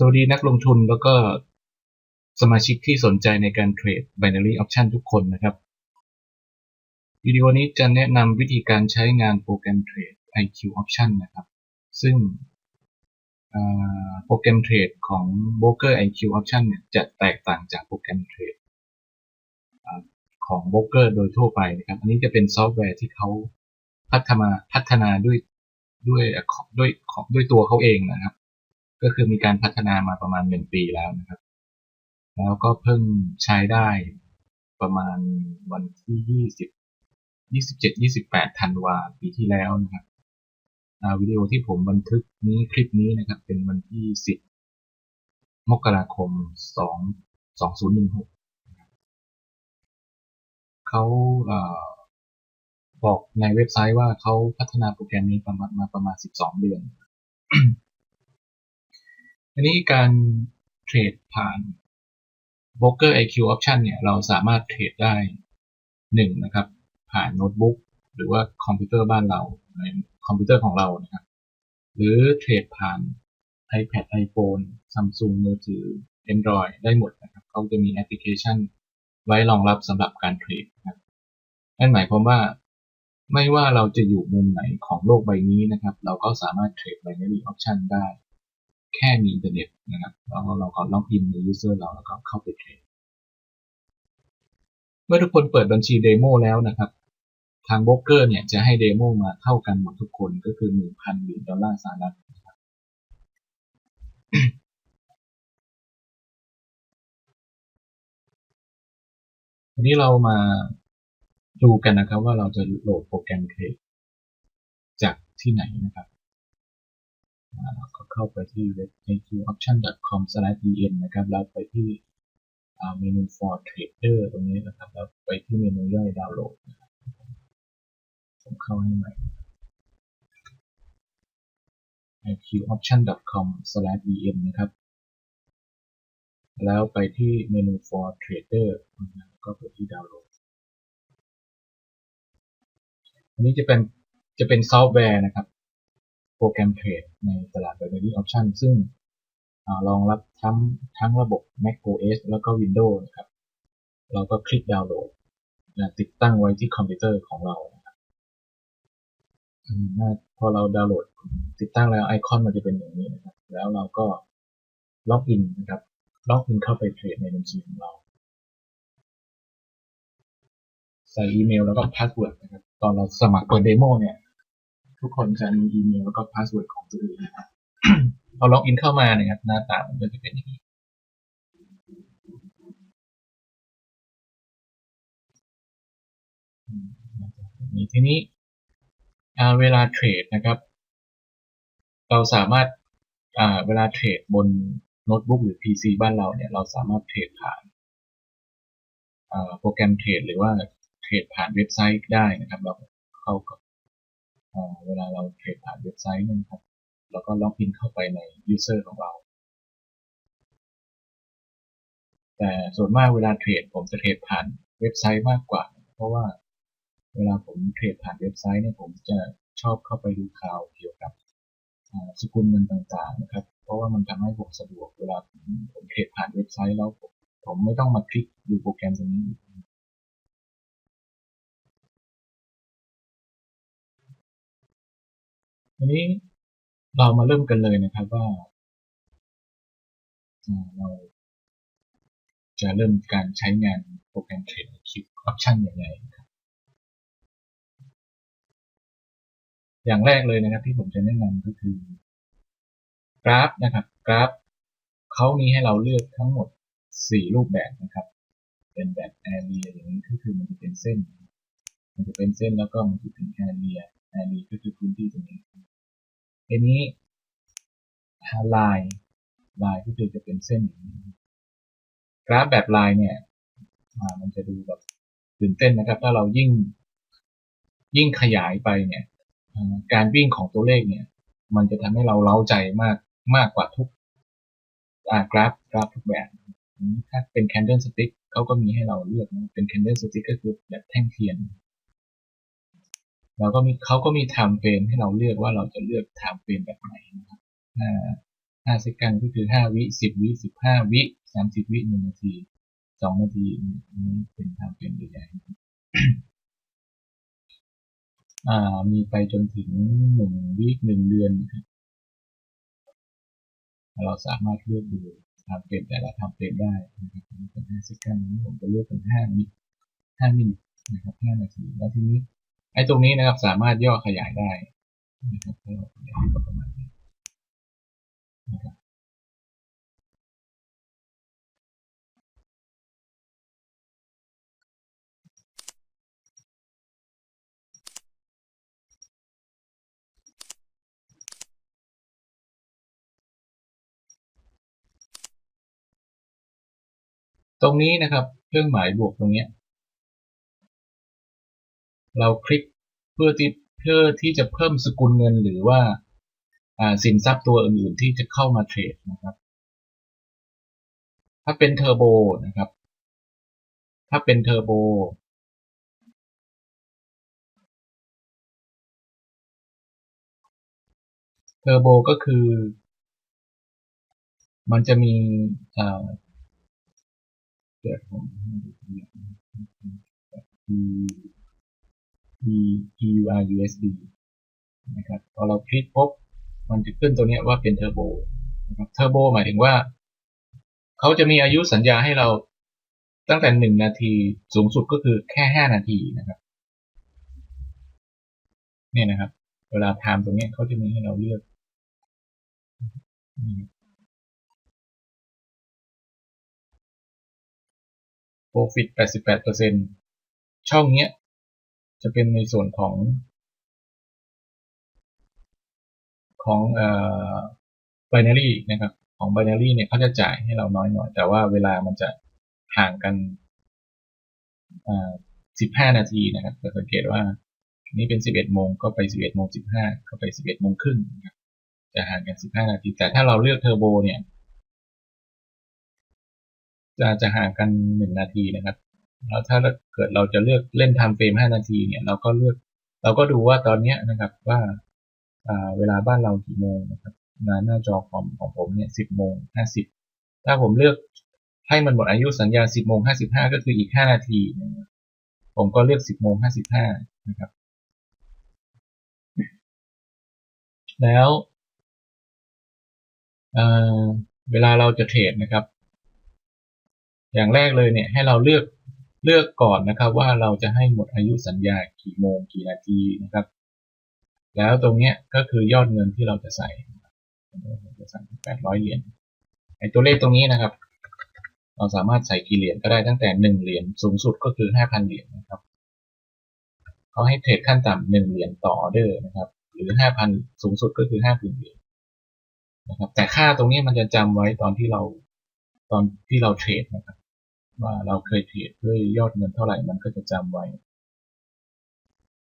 สวัสดีนักลงทุนแล้วก็สมาชิกที่สนใจในการเทรด binary option ทุกคนนะครับ วิดีโอนี้จะแนะนำวิธีการใช้งานโปรแกรมเทรด IQ option นะครับ ซึ่งโปรแกรมเทรดของ Broker IQ option เนี่ยจะแตกต่างจากโปรแกรมเทรดของ Broker โดยทั่วไปนะครับ อันนี้จะเป็นซอฟต์แวร์ที่เขาพัฒนาพัฒนาด้วยด้วยด้วยด้วยตัวเขาเองนะครับ ก็คือมีการพัฒนามาประมาณหนึ่งปีแล้วนะครับ แล้วก็เพิ่งใช้ได้ประมาณวันที่ยี่สิบยี่สิบเจ็ดยี่สิบแปดธันวาปีที่แล้วนะครับวิดีโอที่ผมบันทึกนี้คลิปนี้นะครับ เป็นวันที่สิบมกราคมสองสองศูนย์หนึ่งหกเขาบอกในเว็บไซต์ว่าเขาพัฒนาโปรแกรมนี้ประมาณมาประมาณ 12 เดือน อันนี้การเทรดผ่าน Broker IQ Option เนี่ยเราสามารถเทรดได้หนึ่งนะครับ ผ่านโน้ตบุ๊กหรือว่าคอมพิวเตอร์บ้านเราในคอมพิวเตอร์ของเรานะครับ หรือเทรดผ่าน iPad iPhone Samsung มือถือ Android ได้หมดนะครับเขาจะมีแอปพลิเคชันไว้รองรับสำหรับการเทรดนะครับนั่นหมายความว่าไม่ว่าเราจะอยู่มุมไหนของโลกใบนี้นะครับ เราก็สามารถเทรด binary option ได้ แค่มีอินเทอร์เน็ตนะครับแล้วเราก็ล็อกอินใน user เราแล้วก็เข้าไปเทรดเมื่อทุกคนเปิดบัญชีเดโมแล้วนะครับ ทางโบรกเกอร์เนี่ยจะให้เดโมมาเท่ากันหมดทุกคนก็คือ 1,000เหรียญดอลลาร์สหรัฐวันนี้เรามาดูกันนะครับว่าเราจะโหลดโปรแกรมเทรดจากที่ไหนนะครับ ก็เข้าไปที่เว็บ iqoption.com/en นะครับ แล้วไปที่เมนู for trader ตรงนี้นะครับ แล้วไปที่เมนูย่อยดาวน์โหลดผมเข้าให้ใหม่ iqoption.com/en นะครับ แล้วไปที่เมนู for trader ก็ไปที่ดาวน์โหลดอันนี้จะเป็นจะเป็นซอฟต์แวร์นะครับ โปรแกรมเทรดในตลาด Binary Option ซึ่งรองรับทั้งทั้งระบบ Mac OS แล้วก็ Windows นะครับ เราก็คลิกดาวน์โหลดติดตั้งไว้ที่คอมพิวเตอร์ของเรานะครับพอเราดาวน์โหลดติดตั้งแล้วไอคอนมันจะเป็นอย่างนี้นะครับ แล้วเราก็ล็อกอินนะครับ ล็อกอินเข้าไปเทรดในบัญชีของเรา ใส่อีเมลแล้วก็พาสเวิร์ดนะครับ ตอนเราสมัครเปิดเดโมเนี่ย ทุกคนจะมีอีเมลแล้วก็พาสเวิร์ดของตัวเองนะครับพอล็อกอินเข้ามานี่ยครับหน้าตามันก็จะเป็นอย่างนี้มีทีนี้เวลาเทรดนะครับ เราสามารถเวลาเทรดบนโน้ตบุ๊กหรือ PC บ้านเราเนี่ยเราสามารถเทรดผ่านโปรแกรมเทรดหรือว่าเทรดผ่านเว็บไซต์ได้นะครับ เราเข้ากับ เวลาเราเทรดผ่านเว็บไซต์นะครับเราก็ล็อกอินเข้าไปใน user ของเรา แต่ส่วนมากเวลาเทรดผมจะเทรดผ่านเว็บไซต์มากกว่า เพราะว่าเวลาผมเทรดผ่านเว็บไซต์เนี่ยผมจะชอบเข้าไปดูข่าวเกี่ยวกับสกุลเงินต่างๆนะครับ เพราะว่ามันทำให้ผมสะดวกเวลาผมผมเทรดผ่านเว็บไซต์แล้วผมผมไม่ต้องมาคลิกดูโปรแกรมตรงนี้ ทีนี้เรามาเริ่มกันเลยนะครับว่า เราจะเริ่มการใช้งานโปรแกรมเทรดคิวออปชันอย่างไรครับอย่างแรกเลยนะครับที่ผมจะแนะนำก็คือกราฟนะครับกราฟเขามีให้เราเลือกทั้งหมด 4 รูปแบบนะครับ เป็นแบบแอเรียอย่างนี้ก็คือมันจะเป็นเส้น มันจะเป็นเส้นแล้วก็มันจะเป็นแอเรียแอเรียก็คือพื้นที่ตรงนี้ ทีนี้ลายลายก็คือจะเป็นเส้นอย่างนี้กราฟแบบลายเนี่ยมันจะดูแบบตื่นเต้นนะครับ ถ้าเรายิ่งยิ่งขยายไปเนี่ยการวิ่งของตัวเลขเนี่ย มันจะทำให้เราเล้าใจมากมากกว่าทุกกราฟกราฟทุกแบบถ้าเป็น candle stick เขาก็มีให้เราเลือกเป็น candle stick ก็คือแบบแท่งเทียน เราก็มีเขาก็มี time frame ให้เราเลือกว่าเราจะเลือก time frame แบบไหนนะครับห้าเซกันก็คือห้าวิสิบวิสิบห้าวิสามสิบวิหนึ่งนาทีสองนาทีนี้เป็นไทางเป็นใหญ่ๆอ่ามีไปจนถึงหนึ่งวิหนึ่งเดือนครับเราสามารถเลือกดูทำเป็นแต่ละทำเป็นได้นะครับเป็นห้าเซกันนี้ผมจะเลือกเป็นห้ามิห้ามินนะครับห้านาที แล้วทีนี้ ไอ้ตรงนี้นะครับสามารถย่อขยายได้นะครับถ้าเราขยายก็ประมาณนี้นะครับตรงนี้นะครับ เครื่องหมายบวกตรงนี้ เราคลิกเพื่อที่เพื่อที่จะเพิ่มสกุลเงินหรือว่าสินทรัพย์ตัวอื่นๆที่จะเข้ามาเทรดนะครับ ถ้าเป็นเทอร์โบนะครับ ถ้าเป็นเทอร์โบเทอร์โบก็คือ มันจะมีเกิดผมให้ดูตัวอย่าง E E U R U S D นะครับพอเราคลิกปุ๊บมันจะขึ้นตัวนี้ว่าเป็นเทอร์โบนะครับเทอร์โบหมายถึงว่า เขาจะมีอายุสัญญาให้เราตั้งแต่หนึ่งนาทีสูงสุดก็คือแค่ห้านาทีนะครับเนี่ยนะครับ เวลาไทม์ตรงนี้เขาจะมีให้เราเลือกโปรฟิต88%ช่องเนี้ย จะเป็นในส่วนของ ของเอ่อ binary นะครับ ของ binary เนี่ยเขาจะจ่ายให้เราน้อยหน่อย แต่ว่าเวลามันจะห่างกันสิบห้านาทีนะครับจะสังเกตว่านี่เป็นสิบเอ็ดโมงก็ไปสิบเอ็ดโมงสิบห้าก็ไปสิบเอ็ดโมงครึ่งนะครับจะห่างกันสิบห้านาที แต่ถ้าเราเลือกเทอร์โบเนี่ย จะจะห่างกันหนึ่งนาทีนะครับ แล้วถ้าเกิดเราจะเลือกเล่นทำเฟรมห้านาทีเนี่ยเราก็เลือก เราก็ดูว่าตอนนี้นะครับว่าเวลาบ้านเรากี่โมงนะครับหน้าจอคอมของผมเนี่ยสิบโมงห้าสิบถ้าผมเลือกให้มันหมดอายุสัญญาสิบโมงห้าสิบห้าก็คืออีกห้านาทีนะผมก็เลือกสิบโมงห้าสิบห้านะครับ แล้วเเวลาเราจะเทรดนะครับ อย่างแรกเลยเนี่ยให้เราเลือก เลือกก่อนนะครับว่าเราจะให้หมดอายุสัญญากี่โมงกี่นาทีนะครับ แล้วตรงเนี้ยก็คือยอดเงินที่เราจะใส่จะใส่แปดร้อยเหรียญไอตัวเลขตรงนี้นะครับ เราสามารถใส่กี่เหรียญก็ได้ตั้งแต่หนึ่งเหรียญสูงสุดก็คือห้าพันเหรียญนะครับเขาให้เทรดขั้นต่ำหนึ่งเหรียญต่อออเดอร์นะครับ หรือห้าพันสูงสุดก็คือห้าพันเหรียญนะครับ แต่ค่าตรงนี้มันจะจำไว้ตอนที่เราตอนที่เราเทรดนะครับ ว่าเราเคยเทรดด้วยยอดเงินเท่าไหร่มันก็จะจำไว้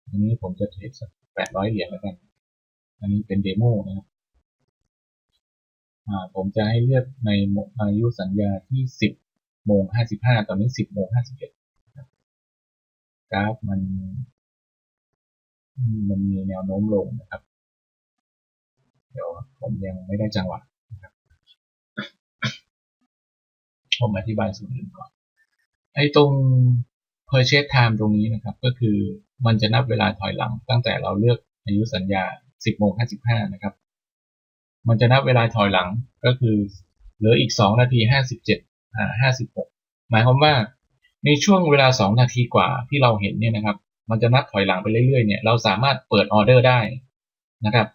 อันนี้ผมจะเทรดสักแปดร้อยเหรียญแล้วกัน อันนี้เป็นเดโมนะครับผมจะให้เลือกในอายุสัญญาที่สิบโมงห้าสิบห้าตอนนี้สิบโมงห้าสิบเอ็ดกราฟมัน มันมีแนวโน้มลงนะครับ เดี๋ยวผมยังไม่ได้จังหวะนะครับ ผมอธิบายส่วนอื่นก่อน ไอ้ตรง purchase time ตรงนี้นะครับ ก็คือมันจะนับเวลาถอยหลัง ตั้งแต่เราเลือกอายุสัญญา 10โมง55 นะครับ มันจะนับเวลาถอยหลังก็คือเหลืออีก 2 นาที 57อ่าห้าสิบหกหมายความว่าในช่วงเวลาสองนาทีกว่าที่เราเห็นเนี่ยนะครับ มันจะนับถอยหลังไปเรื่อยๆเนี่ยเราสามารถเปิดออเดอร์ได้นะครับ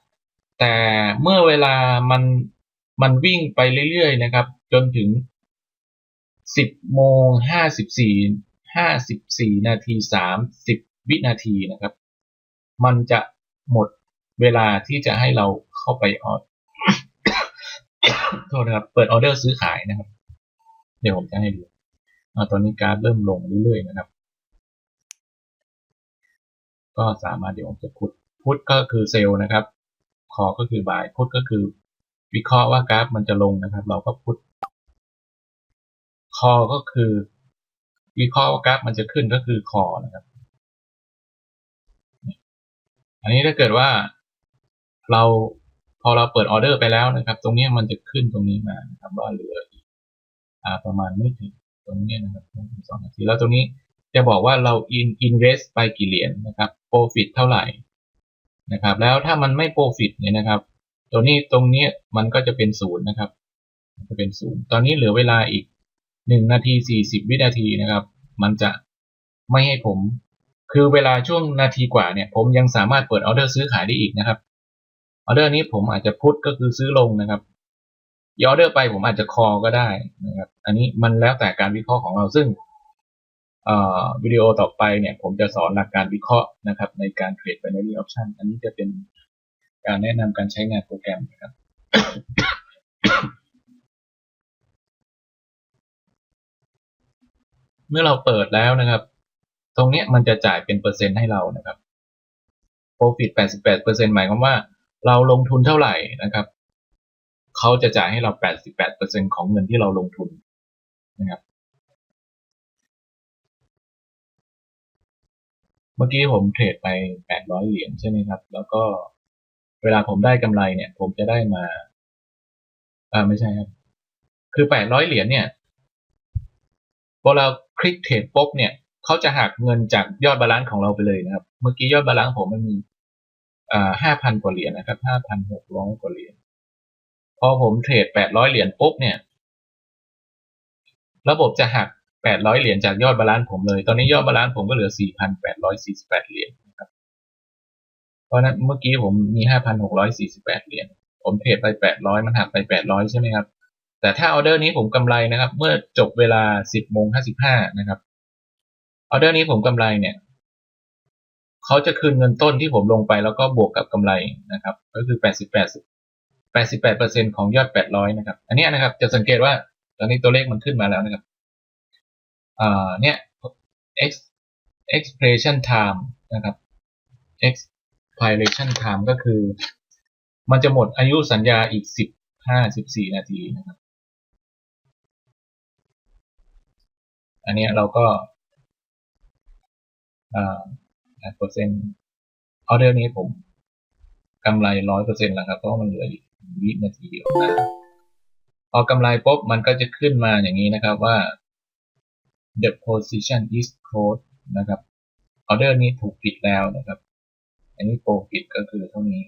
แต่เมื่อเวลามันมันวิ่งไปเรื่อยๆนะครับ จนถึง สิบโมงห้าสิบสี่ห้าสิบสี่นาทีสามสิบวินาทีนะครับ มันจะหมดเวลาที่จะให้เราเข้าไปออดโทษนะครับ เปิดออเดอร์ซื้อขายนะครับ เดี๋ยวผมจะให้ดูตอนนี้การเริ่มลงเรื่อยๆนะครับ ก็สามารถเดี๋ยวผมจะพุทพุทก็คือเซลล์นะครับ คอก็คือบายพุทก็คือวิเคราะห์ว่ากราฟมันจะลงนะครับ เราก็พุท คอก็คือวิเคราะห์ว่ากราฟมันจะขึ้นก็คือคอนะครับ อันนี้ถ้าเกิดว่าเราพอเราเปิดออเดอร์ไปแล้วนะครับ ตรงนี้มันจะขึ้นตรงนี้มานะครับว่าเหลืออีกอ่าประมาณไม่ถึงตรงนี้นะครับสองนาทีแล้วตรงนี้จะบอกว่าเรา in invest ไปกี่เหรียญนะครับ profit เท่าไหร่นะครับ แล้วถ้ามันไม่ profit เนี่ยนะครับ ตัวนี้ตรงนี้มันก็จะเป็นศูนย์นะครับ จะเป็นศูนย์ตอนนี้เหลือเวลาอีก หนึ่งนาทีสี่สิบวินาทีนะครับ มันจะไม่ให้ผม คือเวลาช่วงนาทีกว่าเนี่ย ผมยังสามารถเปิดออเดอร์ซื้อขายได้อีกนะครับ ออเดอร์นี้ผมอาจจะพุทก็คือซื้อลงนะครับยออเดอร์ไปผมอาจจะคอก็ได้นะครับ อันนี้มันแล้วแต่การวิเคราะห์ของเราซึ่งวิดีโอต่อไปเนี่ย ผมจะสอนหลักการวิเคราะห์นะครับ ในการเทรด binary option อันนี้จะเป็นการแนะนำการใช้งานโปรแกรมนะครับ เมื่อเราเปิดแล้วนะครับ ตรงนี้มันจะจ่ายเป็นเปอร์เซ็นต์ให้เรานะครับ profit 88%หมายความว่าเราลงทุนเท่าไหร่นะครับ เขาจะจ่ายให้เรา 88%ของเงินที่เราลงทุนนะครับ เมื่อกี้ผมเทรดไป 800 เหรียญใช่ไหมครับ แล้วก็เวลาผมได้กำไรเนี่ย ผมจะได้มาอ่าไม่ใช่ครับ คือ 800 เหรียญเนี่ยพอเรา คลิกเทรดปุ๊บเนี่ยเขาจะหักเงินจากยอดบาลานซ์ของเราไปเลยนะครับ เมื่อกี้ยอดบาลานซ์ผมมันมีห้าพันกว่าเหรียญนะครับห้าพันหกร้อยกว่าเหรียญพอผมเทรดแปดร้อยเหรียญปุ๊บเนี่ย ระบบจะหักแปดร้อยเหรียญจากยอดบาลานซ์ผมเลย ตอนนี้ยอดบาลานซ์ผมก็เหลือสี่พันแปดร้อยสี่สิบแปดเหรียญนะครับเพราะนั้นเมื่อกี้ผมมีห้าพันหกร้อยสี่สิบแปดเหรียญผมเทรดไปแปดร้อยมันหักไปแปดร้อยใช่ไหมครับ แต่ถ้าออเดอร์นี้ผมกำไรนะครับ เมื่อจบเวลาสิบโมงห้าสิบห้านะครับออเดอร์นี้ผมกำไรเนี่ยเขาจะคืนเงินต้นที่ผมลงไปแล้วก็บวกกับกำไรนะครับ ก็คือ 88 88%ของยอด 800 นะครับ อันนี้นะครับจะสังเกตว่าตอนนี้ตัวเลขมันขึ้นมาแล้วนะครับอ่าเนี่ย x expiration time นะครับ expiration time ก็คือ มันจะหมดอายุสัญญาอีก 15 14 นาทีนะครับ อันนี้เราก็เปอร์เซ็นต์ออเดอร์นี้ผมกำไรร้อยเปอร์เซ็นต์แล้วครับ เพราะมันเหลืออีกวินาทีเดียวนะพอกำไรปุ๊บมันก็จะขึ้นมาอย่างนี้นะครับว่า the position is closed นะครับออเดอร์นี้ถูกปิดแล้วนะครับ อันนี้โปรปิดก็คือเท่านี้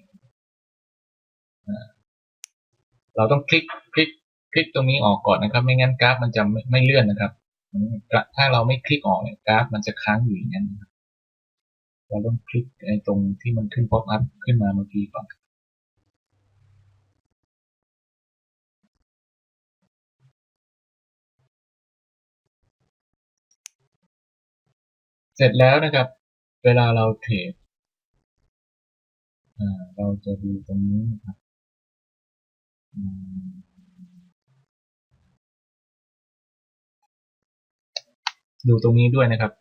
เราต้องคลิกคลิกคลิกตรงนี้ออกก่อนนะครับ ไม่งั้นกราฟมันจะไม่เลื่อนนะครับ ถ้าเราไม่คลิกออกเนี่ยกราฟมันจะค้างอยู่อย่างนั้นเราต้องคลิกไอ้ตรงที่มันขึ้น pop up ขึ้นมาเมื่อกี้ก่อนเสร็จแล้วนะครับ เวลาเราเทรดเราจะดูตรงนี้นะครับ ดูตรงนี้ด้วยนะครับ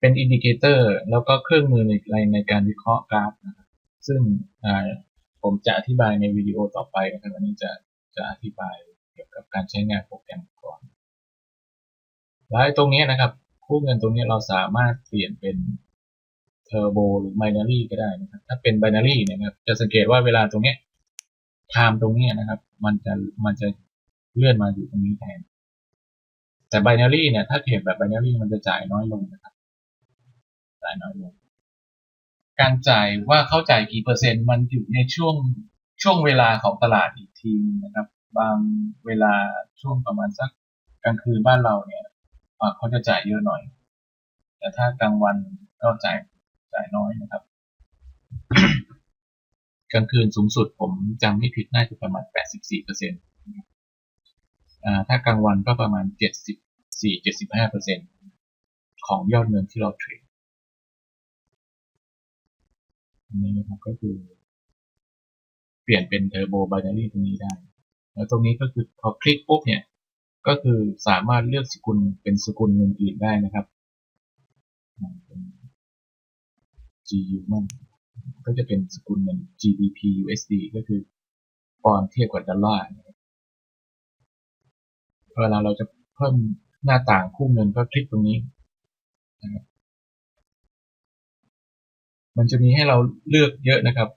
เป็นอินดิเคเตอร์แล้วก็เครื่องมือในในการวิเคราะห์กราฟนะครับซึ่งผมจะอธิบายในวิดีโอต่อไปนะครับอันนี้จะจะอธิบายเกี่ยวกับการใช้งานโปรแกรมก่อนแล้วตรงนี้นะครับ คู่เงินตรงนี้เราสามารถเปลี่ยนเป็นเทอร์โบหรือไบนารีก็ได้นะครับ ถ้าเป็นไบนารีนี่ยครับ จะสังเกตว่าเวลาตรงนี้ไทม์ตรงนี้นะครับ มันจะมันจะเลื่อนมาอยู่ตรงนี้แทน แต่ไบนารีเนี่ยถ้าเทรดแบบไบนารีมันจะจ่ายน้อยลงนะครับจ่ายน้อยลง การจ่ายว่าเขาจ่ายกี่เปอร์เซ็นต์มันอยู่ในช่วงช่วงเวลาของตลาดอีกทีนึงนะครับ บางเวลาช่วงประมาณสักกลางคืนบ้านเราเนี่ยเขาจะจ่ายเยอะหน่อย แต่ถ้ากลางวันก็จ่ายจ่ายน้อยนะครับ กลางคืนสูงสุดผมจำไม่ผิดน่าจะประมาณ 84เปอร์เซ็นต์ ถ้ากลางวันก็ประมาณ 74-75เปอร์เซ็นต์ของยอดเงินที่เราเทรดอันนี้นะครับก็คือ เปลี่ยนเป็นเทอร์โบไบนารีตรงนี้ได้ แล้วตรงนี้ก็คือพอคลิกปุ๊บเนี่ย ก็คือสามารถเลือกสกุลเป็นสกุลเงินอื่นได้นะครับ GU มันก็จะเป็นสกุลเงิน GBP USD ก็คือปอนเทียบกับดอลลาร์ เวลาเราจะเพิ่มหน้าต่างคู่เงินก็คลิกตรงนี้นะครับมันจะมีให้เราเลือกเยอะนะครับ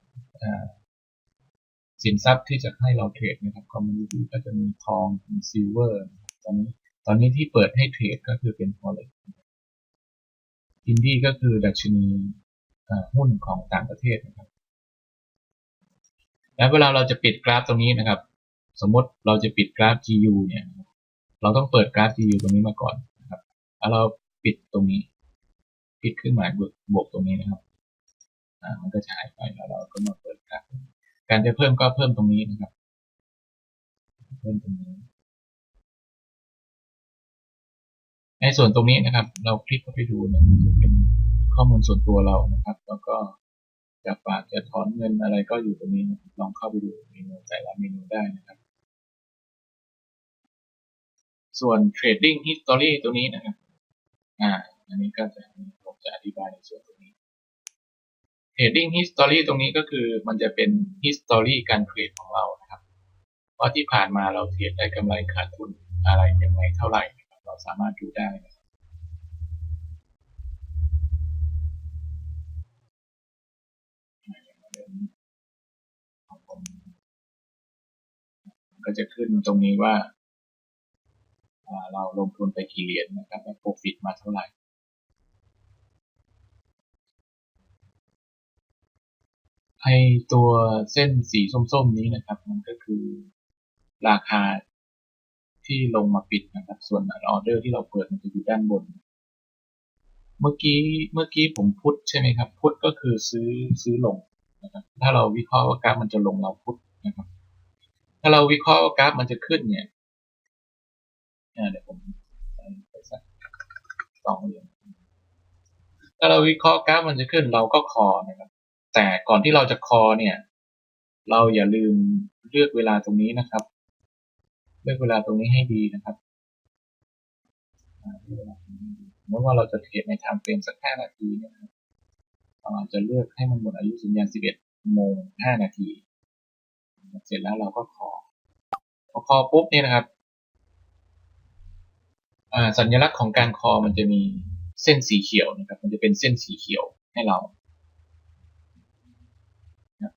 สินทรัพย์ที่จะให้เราเทรดนะครับ commodity ก็จะมีทองมีซิลเวอร์ตอนนี้ตอนนี้ที่เปิดให้เทรดก็คือเป็น forex อินดี้ก็คือดัชนีหุ้นของต่างประเทศนะครับ แล้วเวลาเราจะปิดกราฟตรงนี้นะครับ สมมติเราจะปิดกราฟ GU เนี่ย เราต้องเปิดกราฟ GU ตรงนี้มาก่อนนะครับแล้วเราปิดตรงนี้ปิดเครื่องหมายบวกตรงนี้นะครับอ่ามันก็จะหายไปแล้วเราก็มาเปิดกราฟการจะเพิ่มก็เพิ่มตรงนี้นะครับ เพิ่มตรงนี้ ในส่วนตรงนี้นะครับ เราคลิกเข้าไปดูเนี่ยมันจะเป็นข้อมูลส่วนตัวเรานะครับ แล้วก็จะฝากจะถอนเงินอะไรก็อยู่ตรงนี้นะลองเข้าไปดูเมนูแต่ละเมนูได้นะครับ ส่วน trading history ตัวนี้นะครับ อ่า อันนี้ก็จะผมจะอธิบายในส่วนตรงนี้ trading history ตรงนี้ก็คือมันจะเป็น history การเทรดของเรานะครับ ว่าที่ผ่านมาเราเทรดได้กำไรขาดทุนอะไรยังไงเท่าไหร่ เราสามารถดูได้นะครับก็จะขึ้นตรงนี้ว่า เราลงทุนไปกี่เหรียญนะครับและ profit มาเท่าไหร่ไอตัวเส้นสีส้มๆนี้นะครับ มันก็คือราคาที่ลงมาปิดนะครับ ส่วนออเดอร์ที่เราเปิดมันจะอยู่ด้านบน เมื่อกี้เมื่อกี้ผมพุทใช่ไหมครับ พุทก็คือซื้อซื้อลงนะครับ ถ้าเราวิเคราะห์ว่ากราฟมันจะลงเราพุทนะครับ ถ้าเราวิเคราะห์ว่ากราฟมันจะขึ้นเนี่ย เดี๋ยวผมใส่ไปสักสองเหรียญถ้าเราวิเคราะห์กราฟมันจะขึ้นเราก็คอนะครับ แต่ก่อนที่เราจะคอเนี่ย เราอย่าลืมเลือกเวลาตรงนี้นะครับ เลือกเวลาตรงนี้ให้ดีนะครับเลือกเวลาตรงนี้ให้ดีสมมติว่าเราจะเทรดในไทม์เฟรมสักห้านาทีเนี่ยครับเราอาจจะเลือกให้มันหมดอายุสัญญาณสิบเอ็ดโมงห้านาที เสร็จแล้วเราก็คอพอคอปุ๊บเนี่ยนะครับ สัญลักษณ์ของการคอมันจะมีเส้นสีเขียวนะครับ มันจะเป็นเส้นสีเขียวให้เรา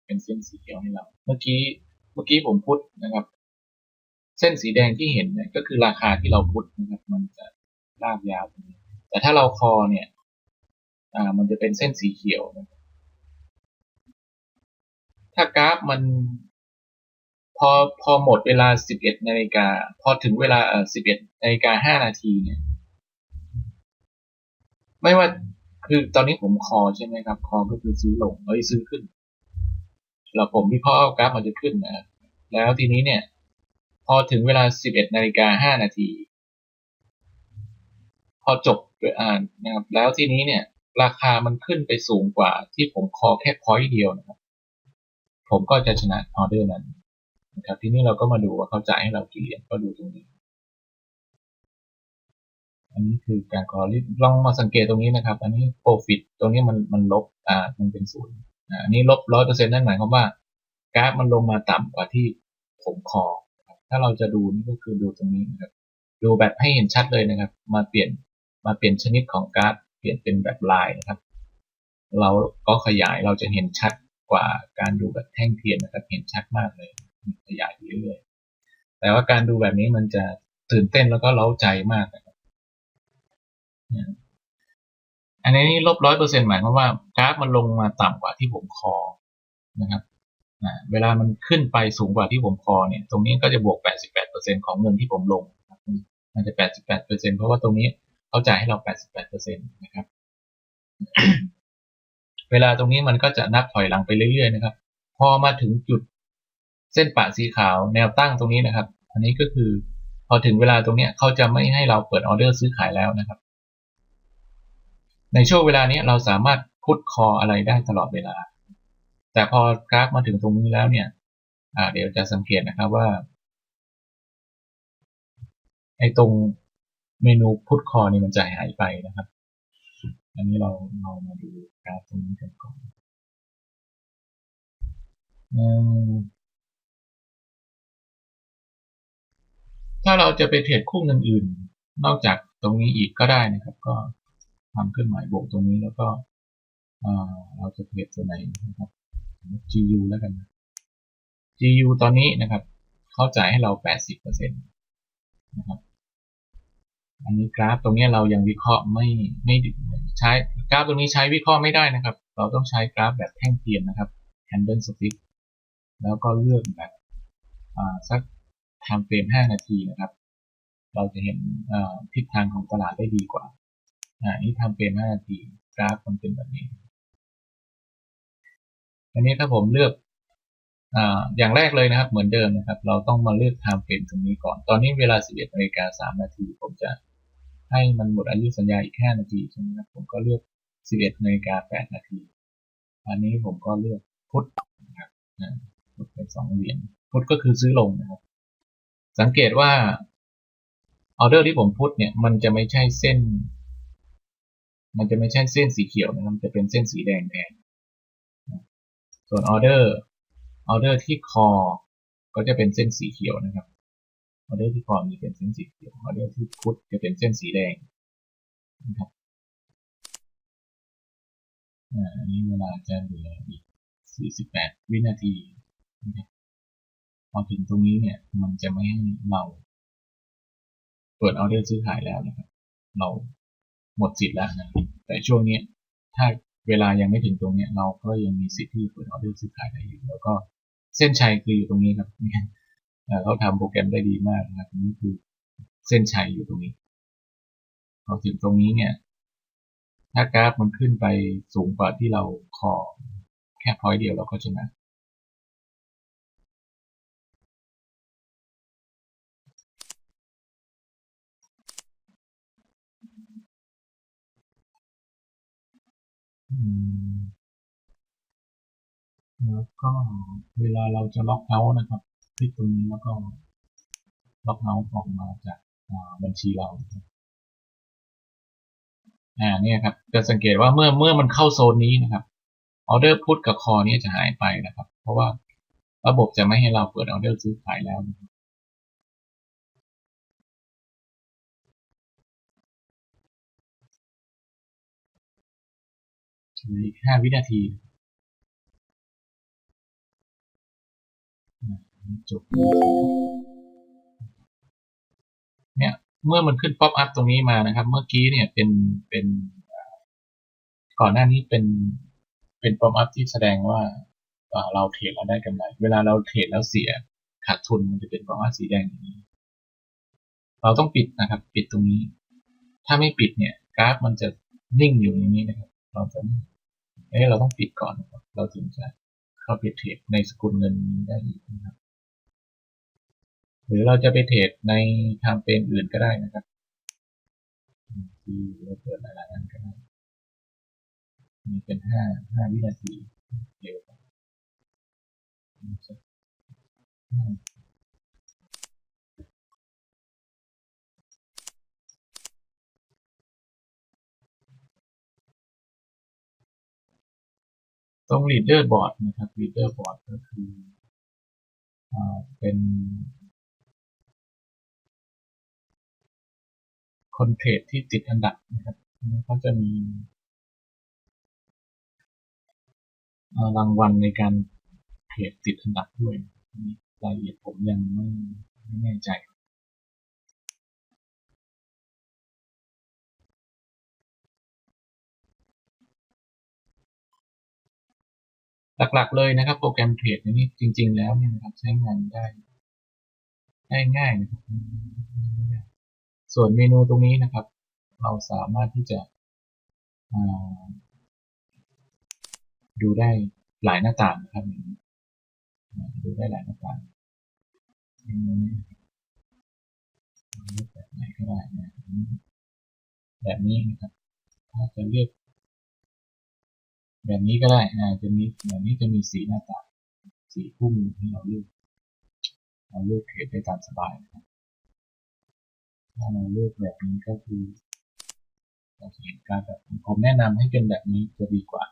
เป็นเส้นสีเขียวให้เรา เมื่อกี้เมื่อกี้ผมพูดนะครับ เส้นสีแดงที่เห็นเนี่ยก็คือราคาที่เราพุทนะครับ มันจะลากยาวตรงนี้ แต่ถ้าเราคอเนี่ย อ่า มันจะเป็นเส้นสีเขียวนะถ้ากราฟมัน อพอหมดเวลา11นาฬิกาพอถึงเวลาเอ่อ11นาฬิกา5นาทีเนี่ย ไม่ว่าคือตอนนี้ผมคอใช่ไหมครับ คอก็คือซื้อลงเอ้ยซื้อขึ้นเราผมวิเคราะห์กราฟมันจะขึ้นนะแล้วทีนี้เนี่ย พอถึงเวลา11นาฬิกา5นาที พอจบอ่านนะครับ แล้วทีนี้เนี่ย ราคามันขึ้นไปสูงกว่าที่ผมคอแค่พอยต์เดียวนะครับ ผมก็จะชนะออเดอร์นั้น นะครับทีนี้เราก็มาดูว่าเขาจ่ายให้เรากี่เหรียญก็ดูตรงนี้ อันนี้คือการคอรีลองมาสังเกตตรงนี้นะครับ อันนี้ profit ตรงนี้มันมันลบอ่ามันเป็นศูนย์อันนี้ลบร้อยเปอร์เซ็นต์นั่นหมายความว่ากราฟมันลงมาต่ำกว่าที่ผมคอถ้าเราจะดูนี่ก็คือดูตรงนี้นะครับดูแบบให้เห็นชัดเลยนะครับ มาเปลี่ยนมาเปลี่ยนชนิดของกราฟเปลี่ยนเป็นแบบลายนะครับ เราก็ขยายเราจะเห็นชัดกว่าการดูแบบแท่งเทียนนะครับ เห็นชัดมากเลย ขยายเรื่อยๆแต่ว่าการดูแบบนี้มันจะตื่นเต้นแล้วก็เล้าใจมากนะครับอันนี้ลบร้อยเปอร์เซ็นต์หมายความว่ากราฟมันลงมาต่ำกว่าที่ผมคอนะครับเวลามันขึ้นไปสูงกว่าที่ผมคอเนี่ย ตรงนี้ก็จะบวก 88%ของเงินที่ผมลง มันจะ 88%เพราะว่าตรงนี้เขาจ่ายให้เรา 88%นะครับ เวลาตรงนี้มันก็จะนับถอยหลังไปเรื่อยๆนะครับ พอมาถึงจุด เส้นปะสีขาวแนวตั้งตรงนี้นะครับ อันนี้ก็คือพอถึงเวลาตรงนี้เขาจะไม่ให้เราเปิดออเดอร์ซื้อขายแล้วนะครับ ในช่วงเวลานี้เราสามารถพุทคออะไรได้ตลอดเวลา แต่พอกราฟมาถึงตรงนี้แล้วเนี่ยเดี๋ยวจะสังเกตนะครับว่าไอ้ตรงเมนูพุทคอนี่มันจะหายไปนะครับ อันนี้เราเรามาดูกราฟตรงนี้กันก่อน ถ้าเราจะไปเทรดคู่เงินอื่น นอกจากตรงนี้อีกก็ได้นะครับ ก็ทำเครื่องหมายบวกตรงนี้แล้วก็เราจะเทรดตัวไหนนะครับ GU แล้วกัน GU ตอนนี้นะครับเขาจ่ายให้เรา 80%นะครับอันนี้กราฟตรงนี้เรายังวิเคราะห์ไม่ไม่ใช้กราฟตรงนี้ใช้วิเคราะห์ไม่ได้นะครับ เราต้องใช้กราฟแบบแท่งเทียนนะครับ candle stick แล้วก็เลือกแบบสัก time frame 5นาทีนะครับ เราจะเห็นทิศทางของตลาดได้ดีกว่าอันนี้ time frame 5นาทีกราฟมันเป็นแบบนี้ อันนี้ถ้าผมเลือกออย่างแรกเลยนะครับ เหมือนเดิมนะครับ เราต้องมาเลือก time frame ตรงนี้ก่อน ตอนนี้เวลา 11นาฬิกา3นาที ผมจะให้มันหมดอายุสัญญาอีก 5 นาทีใช่ไหมครับ ผมก็เลือก 11นาฬิกา8นาที อันนี้ผมก็เลือกพุทธนะครับพุทธเป็นสองเหรียญพุทธก็คือซื้อลงนะครับ สังเกตว่าออเดอร์ที่ผมพุทเนี่ย มันจะไม่ใช่เส้น มันจะไม่ใช่เส้นสีเขียวนะครับจะเป็นเส้นสีแดงแทนส่วนออเดอร์ออเดอร์ที่คอก็จะเป็นเส้นสีเขียวนะครับออเดอร์ที่คอมีเป็นเส้นสีเขียวออเดอร์ที่พุทจะเป็นเส้นสีแดงนะครับอันนี้เวลาจะเหลืออีก 48 วินาทีนะครับ พอถึงตรงนี้เนี่ย มันจะไม่ให้เราเปิดออเดอร์ซื้อขายแล้วนะครับ เราหมดสิทธิ์แล้วนะแต่ช่วงนี้ถ้าเวลายังไม่ถึงตรงนี้เราก็ยังมีสิทธิ์ที่เปิดออเดอร์ซื้อขายได้อยู่ แล้วก็เส้นชัยคืออยู่ตรงนี้ครับเนี่ยเขาทำโปรแกรมได้ดีมากนะครับนี่คือเส้นชัยอยู่ตรงนี้พอถึงตรงนี้เนี่ย ถ้ากราฟมันขึ้นไปสูงกว่าที่เราคอแค่พอยเดียวเราก็ชนะ แล้วก็เวลาเราจะล็อกเอาท์นะครับ คลิกตรงนี้แล้วก็ล็อกเอาท์ออกมาจากบัญชีเราอ่าเนี่ยครับจะสังเกตว่าเมื่อเมื่อมันเข้าโซนนี้นะครับออเดอร์พุทกับคอนี้จะหายไปนะครับ เพราะว่าระบบจะไม่ให้เราเปิดออเดอร์ซื้อขายแล้วนะครับ อีกห้าวินาทีจบเนี่ยเมื่อมันขึ้นป๊อปอัพตรงนี้มานะครับ เมื่อกี้เนี่ยเป็นเป็นก่อนหน้านี้เป็นเป็นป๊อปอัพที่แสดงว่าเราเทรดแล้วได้กำไร เวลาเราเทรดแล้วเสียขาดทุนมันจะเป็นป๊อปอัพสีแดงอย่างนี้ เราต้องปิดนะครับ ปิดตรงนี้ ถ้าไม่ปิดเนี่ย กราฟมันจะนิ่งอยู่อย่างนี้นะครับ เราจะ เอ้เราต้องปิดก่อน เราถึงจะเข้าไปเทรดในสกุลเงินนี้ได้อีกนะครับ หรือเราจะไปเทรดในทางเป็นอื่นก็ได้นะครับที่เราเปิดหลายๆอันก็ได้มีเป็นห้าห้าวินาทีเร็ว ตรง leader board นะครับ leader board ก็คืออเป็น คนเทรดที่ติดอันดับนะครับเขาจะมีรางวัลในการเทรดติดอันดับด้วยรายละเอียดผมยังไม่ไม่แน่ใจ หลักๆเลยนะครับ โปรแกรมเทรดนี้จริง ๆ แล้วเนี่ยนะครับใช้งานได้ได้ง่ายนะครับส่วนเมนูตรงนี้นะครับ เราสามารถที่จะดูได้หลายหน้าต่างนะครับดูได้หลายหน้าต่างแบบไหนก็ได้นะแบบนี้นะครับถ้าจะเลือก แบบนี้ก็ได้นะจะมีแบบนี้จะมีสีหน้าต่างสีพุ่มที่เราเลือกเราเลือกเทรดได้ตามสบายนะครับถ้าเราเลือกแบบนี้ก็คือเราจะเห็นการแบบผมแนะนำให้เป็นแบบนี้จะดีกว่า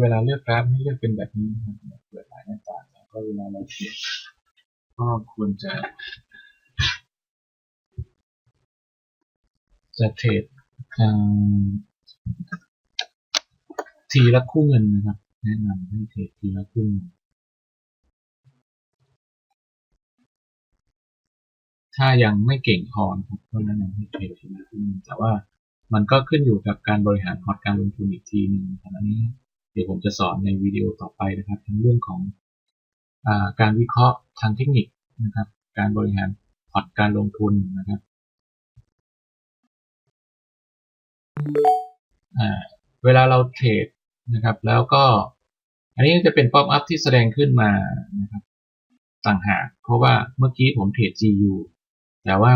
เวลาเลือกกราฟให้เลือกเป็นแบบนี้นะครับเปิดหลายหน้าต่างแล้วก็เวลาเราเขียน ก็ควรจะจะเทรดทีละคู่เงินนะครับ แนะนำให้เทรดทีละคู่เงินถ้ายังไม่เก่งพอนะครับก็แนะนำให้เทรดทีละคู่เงินแต่ว่ามันก็ขึ้นอยู่กับการบริหารพอร์ตการลงทุนอีกทีหนึ่งนะครับอันนี้เดี๋ยวผมจะสอนในวิดีโอต่อไปนะครับ ทั้งเรื่องของ การวิเคราะห์ทางเทคนิคนะครับ การบริหารพอร์ตการลงทุนนะครับเวลาเราเทรดนะครับ แล้วก็ อันนี้จะเป็นป๊อปอัพที่แสดงขึ้นมานะครับ ต่างหาก เพราะว่าเมื่อกี้ผมเทรด GU แต่ว่า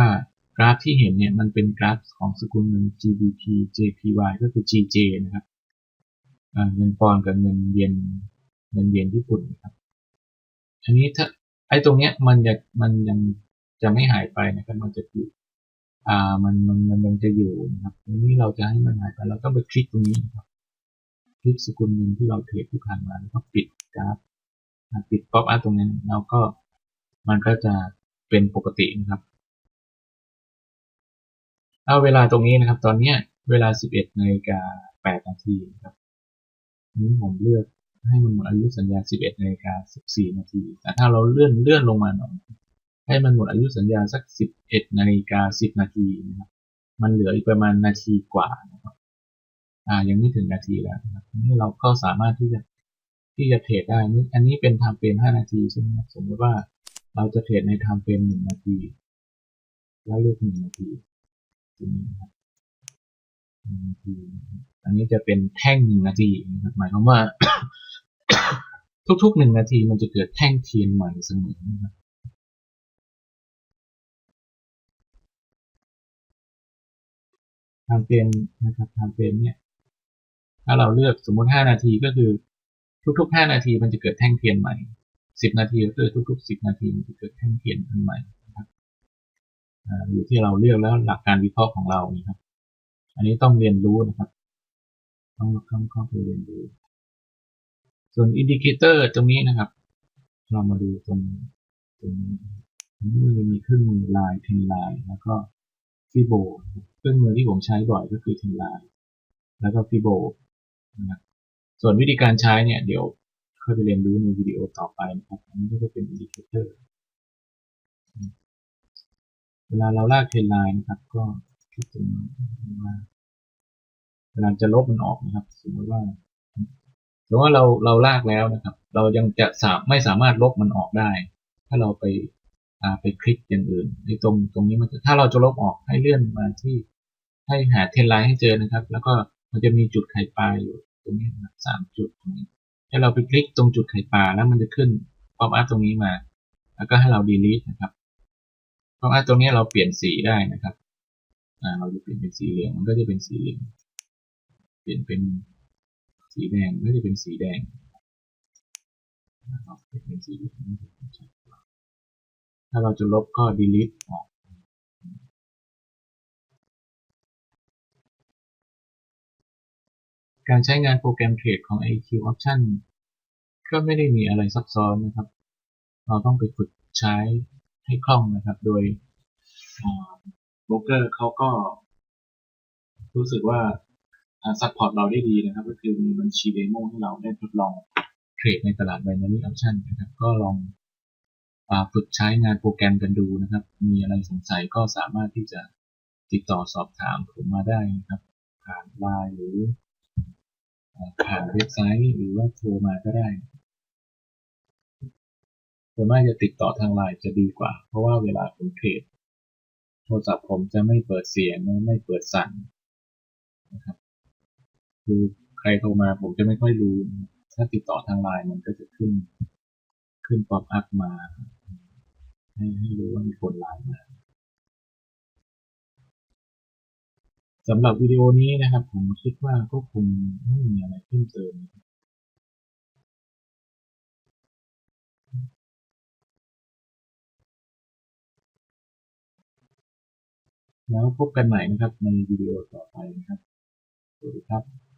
กราฟที่เห็นเนี่ยมันเป็นกราฟของสกุลเงิน GBP JPY ก็คือ GJ นะครับเงินปอนด์กับเงินเยนเงินเยนญี่ปุ่นนะครับ อันนี้ถ้าไอ้ตรงเนี้ยมันจะมันยังจะไม่หายไปนะครับ มันจะอยู่อ่ามันมันมันยังจะอยู่นะครับทีนี้เราจะให้มันหายไปเราต้องไปคลิกตรงนี้นะครับคลิกสกุลเงินที่เราเทรดที่ผ่านมาแล้วก็ปิดกราฟปิดป๊อปอัพตรงนั้นแล้วก็มันก็จะเป็นปกตินะครับเอาเวลาตรงนี้นะครับ ตอนเนี้ยเวลา 11นาฬิกา8นาทีนะครับนี้ผมเลือก ให้มันหมดอายุสัญญา 11นาฬิกา14 นาที แต่ถ้าเราเลื่อนเลื่อนลงมาหน่อย ให้มันหมดอายุสัญญาสัก 11นาฬิกา10 นาทีนะครับ มันเหลืออีกประมาณนาทีกว่านะครับ อ่า ยังไม่ถึงนาทีแล้วนะครับนี่เราก็สามารถที่จะที่จะเทรดได้นี่อันนี้เป็นไทม์เฟรม5นาทีใช่ไหมครับสมมติว่าเราจะเทรดในไทม์เฟรม1นาที แล้วเลือก1นาทีตรงนี้นะครับ1นาที อันนี้จะเป็นแท่ง1นาทีนะครับ หมายความว่า ทุกๆหนึ่งนาทีมันจะเกิดแท่งเทียนใหม่เสมอนะครับไทม์เฟรมนะครับทม์เฟรมเนี่ย ถ้าเราเลือกสมมติ 5 นาทีก็คือทุกๆ 5 นาทีมันจะเกิดแท่งเทียนใหม่ 10 นาทีก็คือทุก ๆ 10 นาทีมันจะเกิดแท่งเทียนอันใหม่นะครับอยู่ที่เราเลือกแล้วหลักการวิเคราะห์ของเรานะครับ อันนี้ต้องเรียนรู้นะครับ ต้องต้องเข้าไปเรียนรู้ ส่วนอินดิเคเตอร์ตรงนี้นะครับ เรามาดูตรงตรงนี้มันจะมีเครื่องมือลายเทนไลน์แล้วก็ฟิโบเครื่องมือที่ผมใช้บ่อยก็คือเทนไลน์แล้วก็ฟิโบนะครับส่วนวิธีการใช้เนี่ยเดี๋ยวค่อยไปเรียนรู้ในวิดีโอต่อไปนะครับอันนี้ก็จะเป็นอินดิเคเตอร์เวลาเราลากเทนไลน์นะครับ ก็คลิกตรงว่าเวลาจะลบมันออกนะครับ สมมติว่า สมมติว่าเราเราลากแล้วนะครับ เรายังจะสาไม่สามารถลบมันออกได้ ถ้าเราไปไปคลิกอย่างอื่นในตรงตรงนี้มันจะถ้าเราจะลบออกให้เลื่อนมาที่ให้หาเทนไลน์ให้เจอนะครับ แล้วก็มันจะมีจุดไข่ปลาอยู่ตรงนี้นะสามจุดตรงนี้ให้เราไปคลิกตรงจุดไข่ปลาแล้วมันจะขึ้นป๊อปอัพตรงนี้มา แล้วก็ให้เรา delete นะครับป๊อปอัพตรงนี้เราเปลี่ยนสีได้นะครับเราจะเปลี่ยนเป็นสีเหลืองมันก็จะเป็นสีเหลืองเปลี่ยนเป็น สีแดงก็จะเป็นสีแดงนะครับเป็นสีเหลืองถ้าเราจะลบก็ delete ออกการใช้งานโปรแกรมเทรดของ IQ Option ก็ไม่ได้มีอะไรซับซ้อนนะครับ เราต้องไปฝึกใช้ให้คล่องนะครับ โดยโบรกเกอร์เขาก็รู้สึกว่า ซัพพอร์ตเราได้ดีนะครับ ก็คือมีบัญชีเดโมให้เราได้ทดลองเทรดในตลาด Binary Option นะครับ ก็ลองฝึกใช้งานโปรแกรมกันดูนะครับ มีอะไรสงสัยก็สามารถที่จะติดต่อสอบถามผมมาได้นะครับ ผ่านไลน์หรือผ่านเว็บไซต์ หรือว่าโทรมาก็ได้ส่วนมากจะติดต่อทางไลน์จะดีกว่า เพราะว่าเวลาผมเทรดโทรศัพท์ผมจะไม่เปิดเสียงไม่เปิดสั่นนะครับ คือใครโทรมาผมจะไม่ค่อยรู้ ถ้าติดต่อทางไลน์มันก็จะขึ้น ขึ้นป๊อปอัพมา ให้ให้รู้ว่ามีคนไลน์มาสำหรับวิดีโอนี้นะครับ ผมคิดว่าก็คงไม่มีอะไรเพิ่มเติมแล้วพบกันใหม่นะครับในวิดีโอต่อไปนะครับ สวัสดีครับ